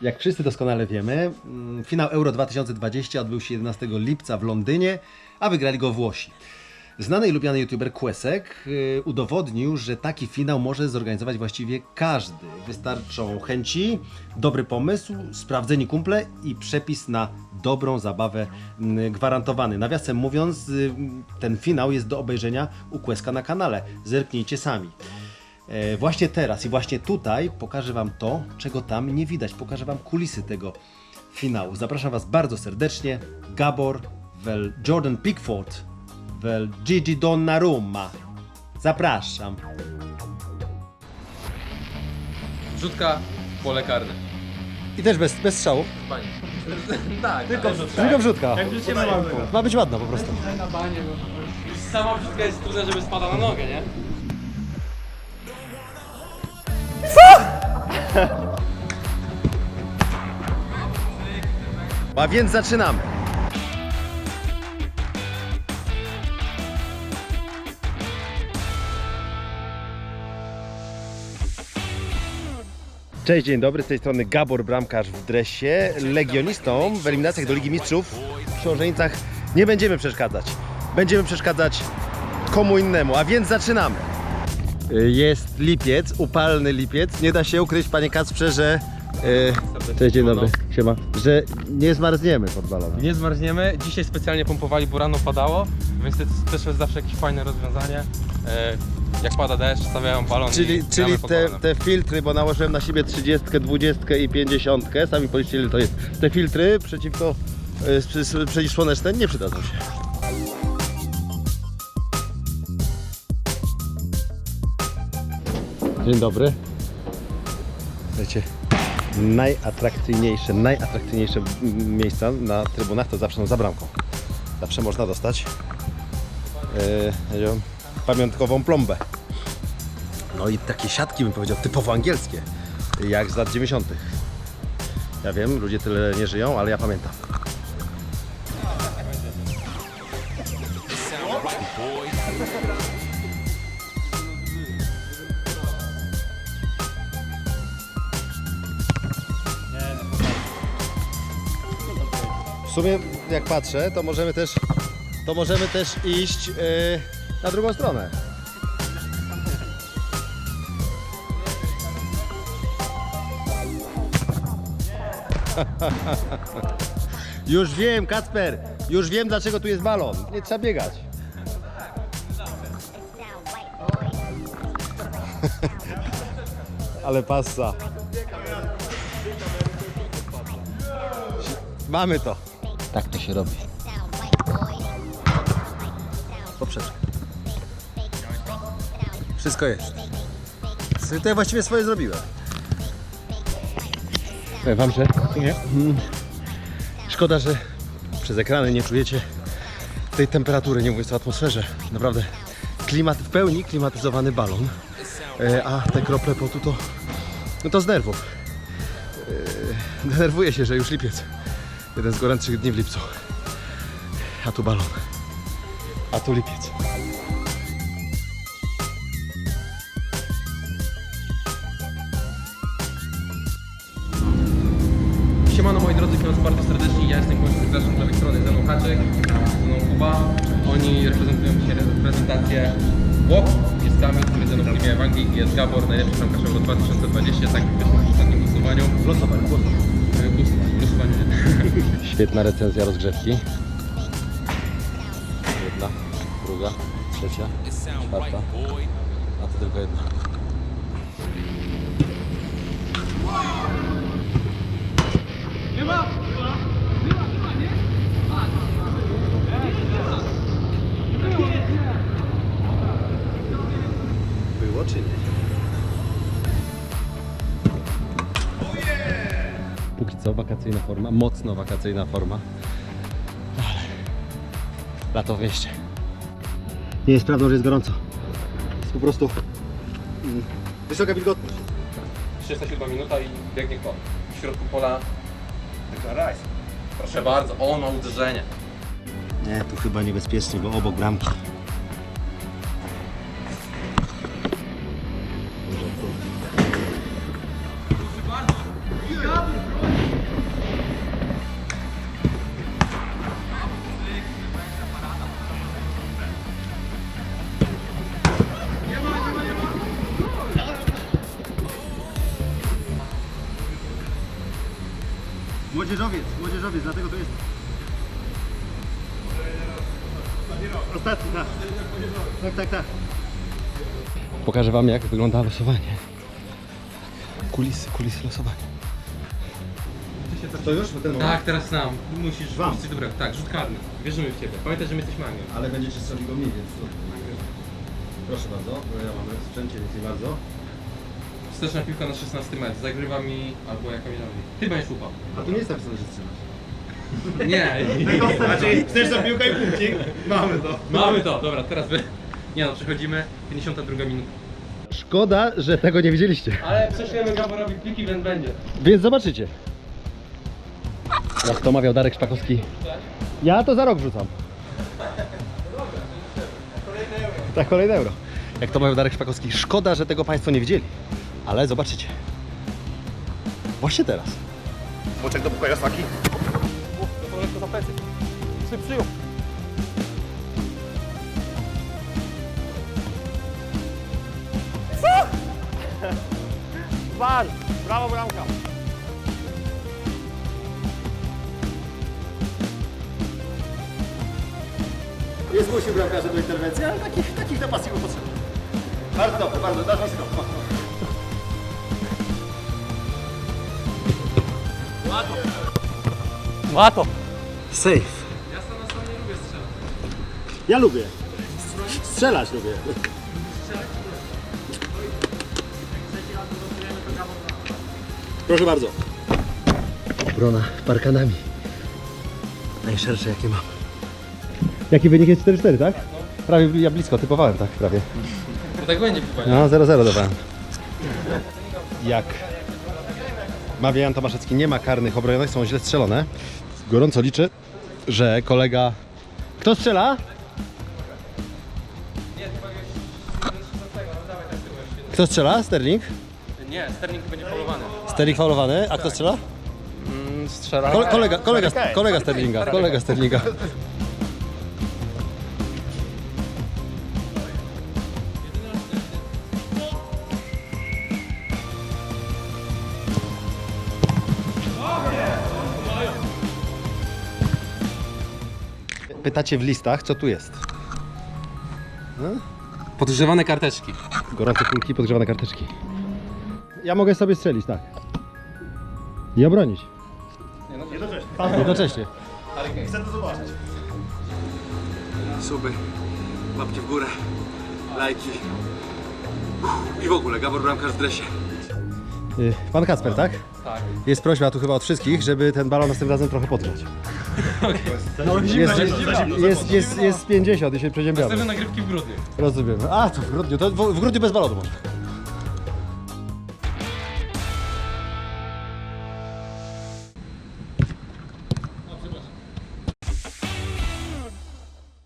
Jak wszyscy doskonale wiemy, mm, finał Euro 2020 odbył się 11 lipca w Londynie, a wygrali go Włosi. Znany i lubiany youtuber Quesek y, udowodnił, że taki finał może zorganizować właściwie każdy. Wystarczą chęci, dobry pomysł, sprawdzeni kumple i przepis na dobrą zabawę mm, gwarantowany. Nawiasem mówiąc, y, ten finał jest do obejrzenia u Queska na kanale. Zerknijcie sami. E, Właśnie teraz i właśnie tutaj pokażę Wam to, czego tam nie widać. Pokażę Wam kulisy tego finału. Zapraszam Was bardzo serdecznie. Gabor, wel Jordan Pickford, wel Gigi Donnarumma. Zapraszam. Rzutka, pole karne. I też bez, bez strzału. Panie. tak, Tylko, tylko wrzutka. Ma być ładna po prostu. na banie, bo sama wrzutka jest trudna, żeby spadła na nogę, nie? A więc zaczynamy. Cześć, dzień dobry, z tej strony Gabor Bramkarz w dresie. Legionistom w eliminacjach do Ligi Mistrzów w Książenicach nie będziemy przeszkadzać. Będziemy przeszkadzać komu innemu, a więc zaczynamy. Jest lipiec, upalny lipiec. Nie da się ukryć, panie Kacprze, że... Yy, cześć, dzień dobry, siema. Że nie zmarzniemy pod balonem. Nie zmarzniemy. Dzisiaj specjalnie pompowali, bo rano padało, więc to też jest zawsze jakieś fajne rozwiązanie. E, Jak pada deszcz, stawiają balon Czyli, czyli te, te filtry, bo nałożyłem na siebie 30, 20 i 50, sami policzcie ile to jest. Te filtry przeciwko y, przeciwsłoneczne nie przydadzą się. Dzień dobry. Słuchajcie, najatrakcyjniejsze, najatrakcyjniejsze miejsca na trybunach to zawsze są za bramką. Zawsze można dostać yy, pamiątkową plombę. No i takie siatki bym powiedział typowo angielskie, jak z lat 90. Ja wiem, ludzie tyle nie żyją, ale ja pamiętam. Sumie jak patrzę, to możemy też, to możemy też iść yy, na drugą stronę. Już wiem, Kacper, już wiem dlaczego tu jest balon. Nie trzeba biegać. Ale passa. Mamy to. Tak to się robi. Poprzeczkę. Wszystko jest. To ja właściwie swoje zrobiłem. Powiem wam, że nie. Mm. Szkoda, że przez ekrany nie czujecie tej temperatury, nie mówiąc o atmosferze. Naprawdę klimat w pełni klimatyzowany balon. E, a te krople potu to, no to z nerwów. E, denerwuję się, że już lipiec. Jeden z gorętszych dni w lipcu. A tu balon. A tu lipiec. Siemano moi drodzy, witam was bardzo serdecznie. Ja jestem gościem z lewej strony ze mną Haczek, ze mną Kuba. Oni reprezentują dzisiaj reprezentację Włoch. Jest Kamil, który ze mną w Anglii. i Jest Gabor, najlepszy bramkarz Euro 2020. Tak jak wyszło w ostatnim głosowaniu. Losowanie, E, Głos, głosowanie. Świetna recenzja rozgrzewki. Jedna, druga, trzecia, czwarta, a to tylko jedna. Wakacyjna forma, mocno wakacyjna forma. Ale lato w mieście. Nie jest prawdą, że jest gorąco. Jest po prostu mm, wysoka wilgotność. 37 minuta i biegnie kto? W środku pola. Proszę bardzo, o ma uderzenie. Nie, tu chyba niebezpiecznie, bo obok bramki. Młodzieżowiec, młodzieżowiec, dlatego to jest... Ostatni, tak. Tak, tak, tak. Pokażę Wam, jak wygląda losowanie. Kulisy, kulisy losowania. To już? Ten? Tak, teraz nam. Musisz Wam. coś dobrego. Tak, rzut karny. Wierzymy w ciebie. Pamiętaj, że my jesteśmy anioł. Ale będziecie strzeli go mniej, więc to... Proszę bardzo, bo ja mam w sprzęcie, więc nie bardzo. Wsteczna piłka na 16 metr. Zagrywa mi albo jakaś robi. Ty będziesz łupał. A tu nie jest napisane, że strzelasz. Nie. Znaczy, chcesz za piłkę i punkcik? Mamy to. Mamy to. Dobra, teraz wy. Nie no, przechodzimy. 52 minuta. Szkoda, że tego nie widzieliście. Ale prześlemy Gaborowi pliki, więc będzie. Więc zobaczycie. Jak to mawiał Darek Szpakowski. Ja to za rok wrzucam. Tak, kolejne euro. Jak to mawiał Darek Szpakowski. Szkoda, że tego Państwo nie widzieli. Ale zobaczycie. Właśnie teraz. Boczek do pokoju Saki. Bar! Brawo bramka! Nie zmusił bramkarza do interwencji, ale takich, takich pasji potrzeba. Bardzo dobrze, bardzo, dasz blisko. Łato! Safe. Ja sam na sam nie lubię strzelać. Ja lubię. Strzelać lubię. Proszę bardzo. Obrona parkanami. Najszersze jakie mam. Jaki wynik jest 4-4, tak? Prawie ja blisko typowałem, tak prawie. Bo tak będzie. No 0-0 dawałem. Jak mawia Jan Tomaszewski, nie ma karnych obronionych, są źle strzelone. Gorąco liczę, że kolega... Kto strzela? Kto strzela? Sterling? Nie, Sterling będzie polowany. Sterling faulowany, a kto strzela? Mm, strzela. Kole, kolega, kolega, kolega Sterlinga, kolega Sterlinga. Pytacie w listach, co tu jest? Podgrzewane karteczki. Gorące kulki, podgrzewane karteczki. Ja mogę sobie strzelić, tak. I obronić. Jednocześnie. Chcę to zobaczyć. suby, łapki w górę, lajki i w ogóle Gabor Bramkarz w dresie. Y, Pan Kacper, tak? Tak. Jest prośba tu chyba od wszystkich, żeby ten balon następnym razem trochę podgrzać. Jest, jest, jest, jest, jest 50 i się przeziębiamy. Nagrywki w grudniu. Rozumiem. A, to w grudniu, to w, w grudniu bez balonu może.